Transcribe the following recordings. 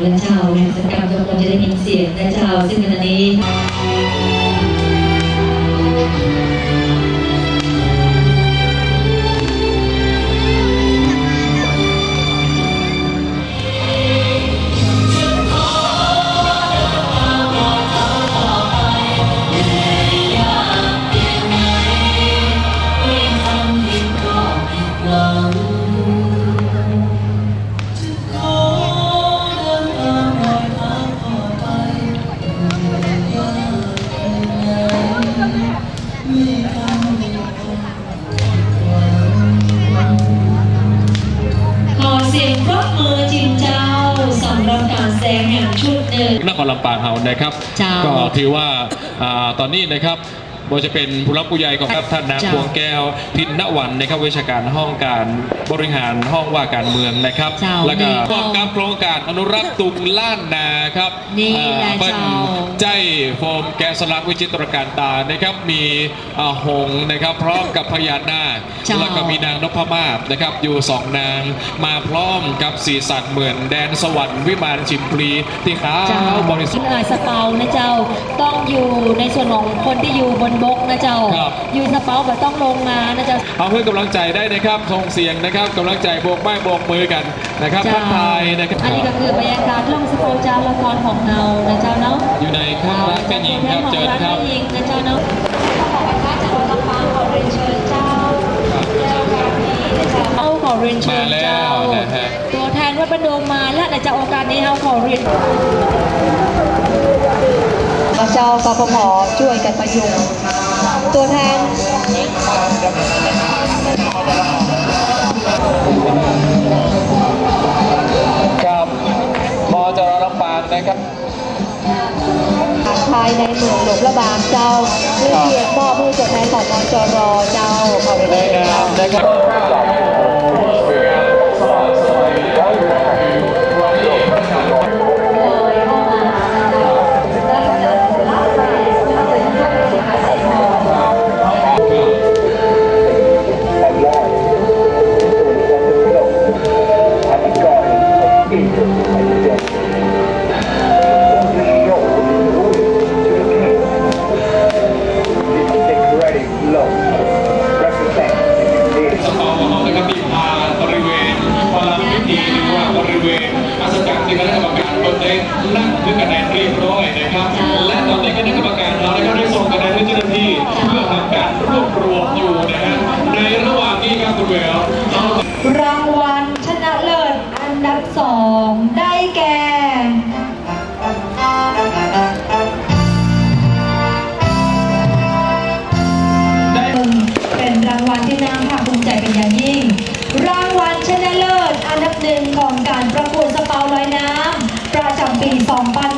และเจ้าและสกรรมทุกคนจะได้ยินเสียงและเจ้าซึ่งในนี้ มือจินเจ้าสำหรับการแสดงอย่างชุดหนึ่งนครลำปางเฮานะครับ เจ้า ก็ถือว่าอ่าตอนนี้นะครับ ว่าจะเป็นผู้รับผู้ใหญ่ของครับท่านนางเจ้าพวงแก้ว พินณวันนะครับวิชาการห้องการบริหารห้องว่าการเมืองนะครับเจ้าแล้วก็นี่ร่วมกับโครงการอนุรักษ์ตุงล้านนาครับนี่อ่าแหละเป็นเจ้าใจโฟมแกะสลักวิจิตรการตานะครับมีอ่าหงส์นะครับพร้อมกับพญานาคเจ้าแล้วก็มีนางนพมาศนะครับอยู่สองนางมาพร้อมกับสีสันเหมือนแดนสวรรค์วิมานชิมพลีที่ขาเจ้าวบริสุทธิ์นายสเปานะเจ้าต้องอยู่ในส่วนของคนที่อยู่บนบกนะเจ้า ครับ อยู่สเปาแบบต้องลงมานะเจ้า เอาเพื่อกำลังใจได้นะครับส่งเสียงนะครับกำลังใจโบกไม้โบกมือกันนะครับทักทายนะครับอันนี้ก็คือบรรยากาศล่องสโปจาละครของเรานะเจ้าเนาะอยู่ในข้างรักแม่หญิงครับเจิญครับ แม่หญิงนะเจ้าเนาะขอประทานจากวัดลำปางขอเรียนเชิญเจ้าแล้วการนี้นะเจ้าเอาขอเรียนเชิมาญแล้เจ้าวนะฮะ ตัวแทนวัดประดงมาและในจากโอกาสนี้เราขอเรียนเจ้า กพพช่วยกันประยุงตัวแทนครับมจรลำปางนะครับภายในเมืองหลวงพระบางเจ้าเพื่อเกียรติมอบผู้ตัวแทนของมจรเจ้าขอบคุณในนามนะครับ นได้นั่งคือคะแนนเรียบร้อยนะครับ และตอนนี้คณะกรรมการเราได้ได้ส่งคะแนนให้เจ้าหน้าที่เพื่อทำการรวบรวมอยู่นะฮะในระหว่างนี้ครับคุณเวลเอารางวัลชนะเลิศอันดับสองได้แก่เป็นรางวัลที่น่าภาคภูมิใจเป็นอย่างยิ่ง รางวัลชนะเลิศอันดับหนึ่งของการประกวดสเปาลอยน้ำ ประจำปี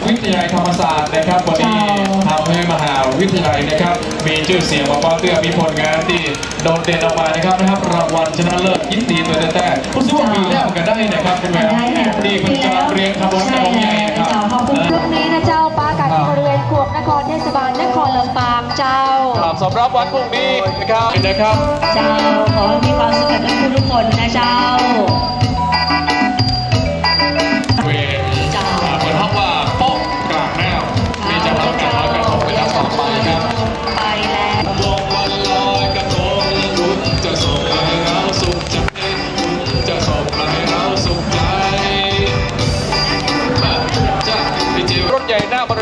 2550 วิทยาลัยธรรมศาสตร์นะครับวันนี้ทำให้มหาวิทยาลัยนะครับ มีชื่อเสียงมาป้าเตื้อมีผลงานที่โดดเด่นออกมานะครับนะครับ รางวัลชนะเลิศยินดีตัวแต่ผู้สู้ปีแล้วก็ได้นะครับคุณแม่ได้แล้วดีคุณจะเรียงขบวนกระใช่ทงใหญ่แล้วครับเจ้าขอบคุณพรุ่งนี้นะเจ้าป้ากันที่บริเวณขวบนครเทศบาลนครลำปางเจ้าครับสำหรับวันพรุ่งนี้นะครับนะครับ เจ้าขอให้มีความสุขกันทุกคนทุกคนนะเจ้า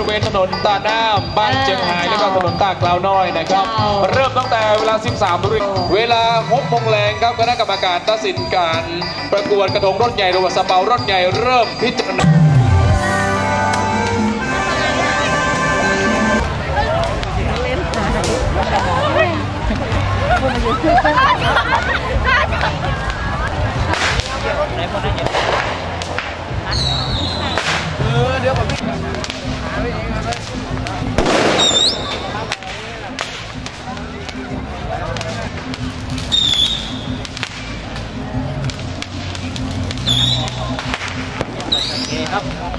เวณถนนตาหน้าบ้านเจียงไฮแล้วก็ถนนตากลาวน้อยนะครับ เริ่มตั้งแต่เวลา 13สาฬิกาเวลา6โมงแรงครับคณะกรรมการตัดสินการประกวดกระทงรถใหญ่หรือว่าสเปารถใหญ่เริ่มพิจารณาเดี๋ยวผม ครับ